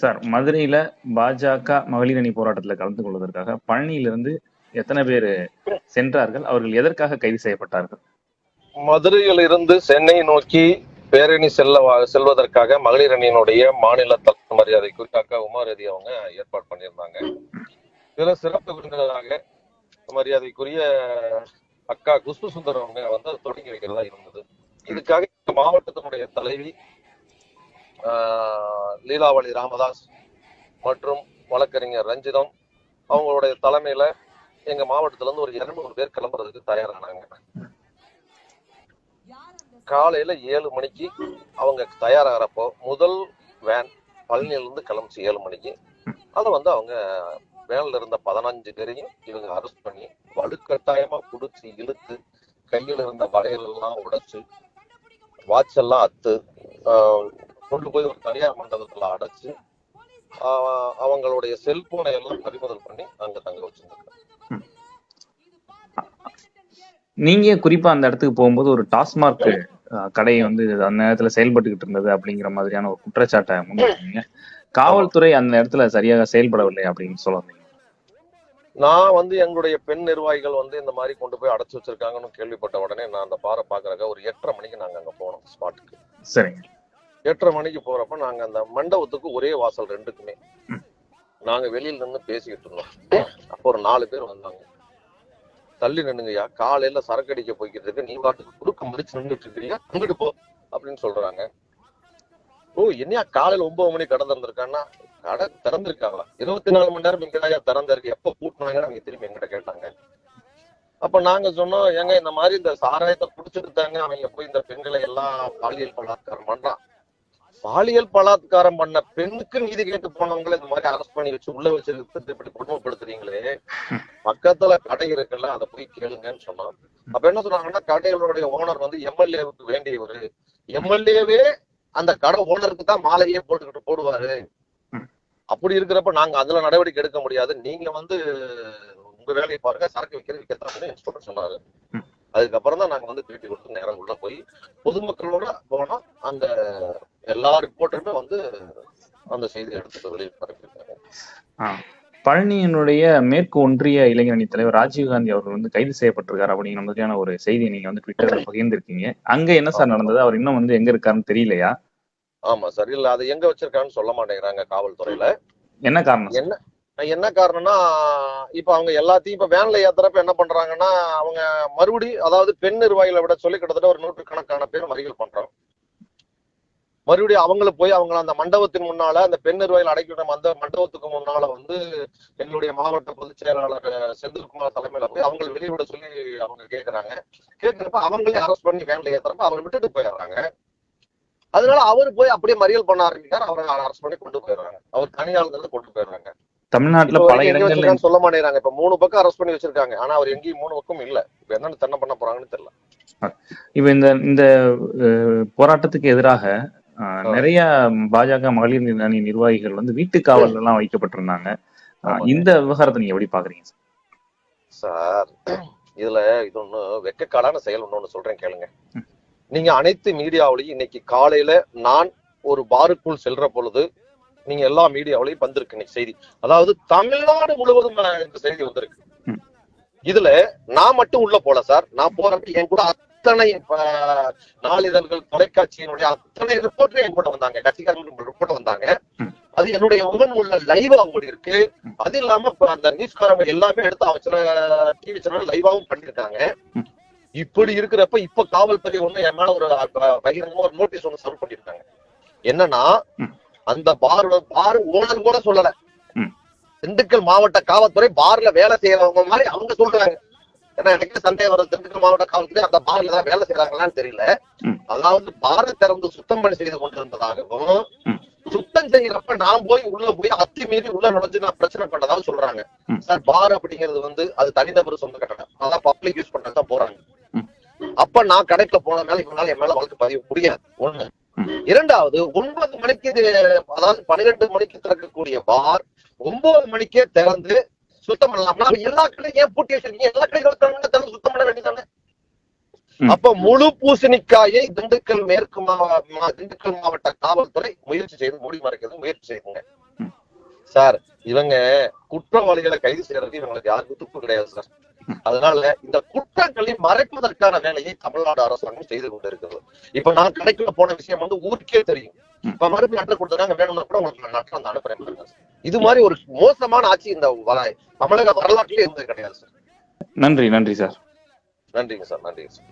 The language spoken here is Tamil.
சார் மதுரையில பாஜக மகளிர் அணி போராட்டத்துல கலந்து கொள்வதற்காக பழனியிலிருந்து எத்தனை பேர் சென்றார்கள்? அவர்கள் எதற்காக கைது செய்யப்பட்டார்கள்? மதுரையில் இருந்து சென்னை நோக்கி பேரணி செல்ல செல்வதற்காக மகளிர் அணியினுடைய மாநில தலைமை மரியாதைக்கு அக்கா உமாரதி அவங்க ஏற்பாடு பண்ணியிருந்தாங்க. இதுல சிறப்பு விருந்தினராக மரியாதைக்குரிய அக்கா குஷ்பு சுந்தர் அவங்க வந்து அதை தொடங்கி வைக்கிறதா இருந்தது. இதுக்காக மாவட்டத்தினுடைய தலைவி லீலாவளி ராமதாஸ் மற்றும் வழக்கறிஞர் ரஞ்சிதம் அவங்களுடைய தலைமையில எங்க மாவட்டத்துல இருந்து ஒரு இருநூறு பேர் கிளம்புறதுக்கு தயாரானாங்க. காலையில ஏழு மணிக்கு அவங்க தயாராகிறப்போ முதல் வேன் பழனியிலிருந்து கிளம்பிச்சு ஏழு மணிக்கு. அதை வந்து அவங்க வேனில் இருந்த பதினஞ்சு பேரையும் இவங்க அரெஸ்ட் பண்ணி வலுக்கட்டாயமா பிடிச்சி இழுத்து கையில் இருந்த வளையல் எல்லாம் உடைச்சு வாட்ச் எல்லாம் அத்து கொண்டு போய் ஒரு தனியார் மண்டபத்துல அடைச்சு அவங்களுடைய செல்போனை எல்லாம் பறிமுதல் பண்ணி அங்க தங்க வச்சிருந்தாங்க. நீங்க குறிப்பா அந்த இடத்துக்கு போகும்போது ஒரு டாஸ்மார்க் கடை வந்து அந்த நேரத்துல செயல்பட்டுக்கிட்டு இருந்தது அப்படிங்கிற மாதிரியான ஒரு குற்றச்சாட்டை முன்வைக்கிறீங்க காவல்துறை அந்த இடத்துல சரியாக செயல்படவில்லை அப்படின்னு சொல்ல வந்தீங்க. நான் வந்து எங்களுடைய பெண் நிர்வாகிகள் வந்து இந்த மாதிரி கொண்டு போய் அடைச்சு வச்சிருக்காங்கன்னு கேள்விப்பட்ட உடனே நான் அந்த பாறை பாக்குறக்க ஒரு எட்டரை மணிக்கு நாங்க அங்க போனோம் ஸ்பாட்டுக்கு. சரிங்க. எட்டரை மணிக்கு போறப்ப நாங்க அந்த மண்டபத்துக்கு ஒரே வாசல் ரெண்டுக்குமே. நாங்க வெளியில நின்று பேசிக்கிட்டு இருந்தோம். அப்போ ஒரு நாலு பேர் வந்தாங்க. தள்ளி நின்னுங்கய்யா காலையில சரக்கு அடிக்க போய்கிட்டு இருக்கு நீ பாட்டுக்கு குறுக்க மடிச்சு நின்றுட்டு இருக்கிறீங்க அங்கிட்டு போ அப்படின்னு சொல்றாங்க. ஓ என்னையா காலையில ஒன்பது மணி கடை திறந்திருக்கான்னா? கடை திறந்திருக்காங்களா இருபத்தி நாலு மணி நேரம் எங்கடா திறந்திருக்கு? எப்ப பூட்டினாங்க அவங்க திரும்பி எங்கிட்ட கேட்டாங்க. அப்ப நாங்க சொன்னோம் ஏங்க இந்த மாதிரி இந்த சாராயத்தை குடிச்சிட்டு தாங்க அவங்க போய் இந்த பெண்களை எல்லாம் பாலியல் பலாத்காரம் பண்றான். பாலியல் பலாத்காரம் பண்ண பெண்ணுக்கு நீதி கேட்டு போனவங்களை இந்த மாதிரி அரெஸ்ட் பண்ணி வச்சு உள்ள வச்சிருக்கிறது இப்படி குடும்பப்படுத்துறீங்களே பக்கத்துல கடை இருக்குல்ல அதை போய் கேளுங்கன்னு சொன்னோம். அப்ப என்ன சொன்னாங்கன்னா கடைகளுடைய ஓனர் வந்து எம்எல்ஏவுக்கு வேண்டியவர் எம்எல்ஏவே அந்த கடை ஓனருக்கு தான் மாலையே போட்டுக்கிட்டு போடுவாரு. அப்படி இருக்கிறப்ப நாங்க அதுல நடவடிக்கை எடுக்க முடியாது. நீங்க வந்து உங்க வேலையை பாருங்க சரக்கு விற்கிறது விற்கத்தான் இன்ஸ்பெக்டர் சொன்னாரு. அதுக்கப்புறம் தான் நாங்க வந்து திருப்பி கொடுத்து நேரம் உள்ள போய் பொதுமக்களோட போனோம். அந்த எல்லா ரிப்போர்ட்டருமே வந்து அந்த செய்தி எடுத்துட்டு வெளியே பரப்பியிருக்காங்க ஆஹ் பழனியினுடைய மேற்கு ஒன்றிய இளைஞரணி தலைவர் ராஜீவ்காந்தி அவர்கள் வந்து கைது செய்யப்பட்டிருக்காரு அப்படிங்கிற மாதிரியான ஒரு செய்தியை நீங்க வந்து ட்விட்டர்ல பகிர்ந்திருக்கீங்க. அங்க என்ன சார் நடந்தது? அவர் இன்னும் வந்து எங்க இருக்காருன்னு தெரியலையா? ஆமா சார். இல்ல அது எங்க வச்சிருக்கான்னு சொல்ல மாட்டேங்கிறாங்க காவல்துறையில. என்ன காரணம்? என்ன என்ன காரணம்னா இப்ப அவங்க எல்லாத்தையும் இப்ப வேன்ல ஏத்துறப்ப என்ன பண்றாங்கன்னா அவங்க மறுபடி அதாவது பெண் நிர்வாகிகளை விட சொல்லி கிட்டத்தட்ட ஒரு நூற்றுக்கணக்கான பேர் மறியல் பண்றோம். மறுபடியும் அவங்கள போய் அவங்கள அந்த மண்டபத்தின் முன்னால அந்த பெண் நிர்வாகிகள் அடைக்கிற அந்த மண்டபத்துக்கு முன்னால வந்து எங்களுடைய மாவட்ட பொதுச் செயலாளர் செந்தில்குமார் தலைமையில போய் அவங்களை வெளியே விட சொல்லி அவங்க கேக்குறாங்க. கேட்கிறப்ப அவங்களே அரெஸ்ட் பண்ணி வேன்ல ஏத்துறப்ப அவங்க விட்டுட்டு போயிடுறாங்க. அதனால அவர் போய் அப்படியே மறியல் பண்ண ஆரம்பிக்கிறார். அவரை அரெஸ்ட் பண்ணி கொண்டு போயிடுறாங்க. அவர் தனியாளர்கள் கொண்டு போயிடுறாங்க. தமிழ்நாட்டுல பல இடங்கள்ல சொல்ல மாட்டேங்கிறாங்க. இப்ப மூணு பக்கம் அரெஸ்ட் பண்ணி வச்சிருக்காங்க. ஆனா அவர் எங்கேயும் மூணு பக்கம் இல்ல. இப்ப என்னன்னு என்ன பண்ண போறாங்கன்னு தெரியல. இப்ப இந்த இந்த போராட்டத்துக்கு எதிராக நிறைய பாஜக மகளிர் அணி நிர்வாகிகள் வந்து வீட்டு காவல் எல்லாம் வைக்கப்பட்டிருந்தாங்க. இந்த விவகாரத்தை நீங்க எப்படி பாக்குறீங்க சார்? இதுல இது ஒண்ணு வெக்கக்காடான செயல் ஒண்ணு சொல்றேன் கேளுங்க. நீங்க அனைத்து மீடியாவிலையும் இன்னைக்கு காலையில நான் ஒரு பாருக்குள் செல்ற பொழுது நீங்க எல்லா மீடியாவிலையும் வந்திருக்கு இன்னைக்கு செய்தி. அதாவது தமிழ்நாடு முழுவதும் இந்த செய்தி வந்திருக்கு. இதுல நான் மட்டும் உள்ள போல சார். நான் போறப்ப என் கூட அத்தனை நாளிதழ்கள் தொலைக்காட்சியினுடைய அத்தனை ரிப்போர்ட்டர் என் கூட வந்தாங்க கட்சிக்காரர்கள் ரிப்போர்ட் வந்தாங்க. அது என்னுடைய முகன் உள்ள லைவா ஓடி இருக்கு அது இல்லாம அந்த நியூஸ்காரங்க எல்லாமே எடுத்து சில டிவி சேனல் லைவாவும் பண்ணிருக்காங்க. இப்படி இருக்கிறப்ப இப்ப காவல்துறை ஒண்ணு என் மேல ஒரு பகிரங்கமா ஒரு நோட்டீஸ் ஒண்ணு சர்வ் பண்ணிருக்காங்க என்னன்னா. அந்த பார் பார் ஓனர் கூட சொல்லல. திண்டுக்கல் மாவட்ட காவல்துறை பார்ல வேலை செய்யறவங்க மாதிரி அவங்க சொல்றாங்க ஏன்னா எனக்கு சந்தேகம் வருது திண்டுக்கல் மாவட்ட காவல்துறை அந்த பார்ல தான் வேலை செய்யறாங்களான்னு தெரியல. அதாவது பாரை திறந்து சுத்தம் பண்ணி செய்து கொண்டிருந்ததாகவும். சுத்தம் செய்யறப்ப நான் போய் உள்ள போய் அத்துமீறி உள்ள நுழைஞ்சு நான் பிரச்சனை பண்ணதாக சொல்றாங்க. சார் பார் அப்படிங்கிறது வந்து அது தனிநபர் சொந்த கட்டணம் அதான் பப்ளிக் யூஸ் பண்றதுதான் போறாங்க. அப்ப நான் கடைக்குள்ள போன மேல இவனால என் மேல வழக்கு பதிவு முடியாது ஒண்ணு. இரண்டாவது ஒன்பது மணிக்கு அதாவது பன்னிரெண்டு மணிக்கு திறக்கக்கூடிய பார் ஒன்பது மணிக்கே திறந்து சுத்தம் பண்ணலாம்னா அப்ப எல்லா கடையும் ஏன் பூட்டி வச்சிருக்கீங்க? எல்லா திறந்து சுத்தம் பண்ண வேண்டியதானே. அப்ப முழு பூசணிக்காயை திண்டுக்கல் மேற்கு மாவ மா- திண்டுக்கல் மாவட்ட காவல்துறை முயற்சி செய்து மூடி மறைக்கிறது முயற்சி செய்யுங்க சார் இவங்க குற்றவாளிகளை கைது செய்யறதுக்கு இவங்களுக்கு யாருக்கும் துப்பு கிடையாது சார். அதனால இந்த குற்றங்களை மறைப்பதற்கான வேலையை தமிழ்நாடு அரசாங்கம் செய்து கொண்டிருக்கிறது. இப்ப நான் கடைக்குள்ள போன விஷயம் வந்து ஊருக்கே தெரியும். இப்ப மறுபடியும் லெட்டர் கொடுத்தாங்க வேணும்னா கூட உங்களுக்கு நான் லெட்டர் அந்த அனுப்புறேன். இது மாதிரி ஒரு மோசமான ஆட்சி இந்த தமிழக வரலாற்றிலே இருந்தது கிடையாது சார். நன்றி நன்றி சார். நன்றிங்க சார். நன்றிங்க சார்.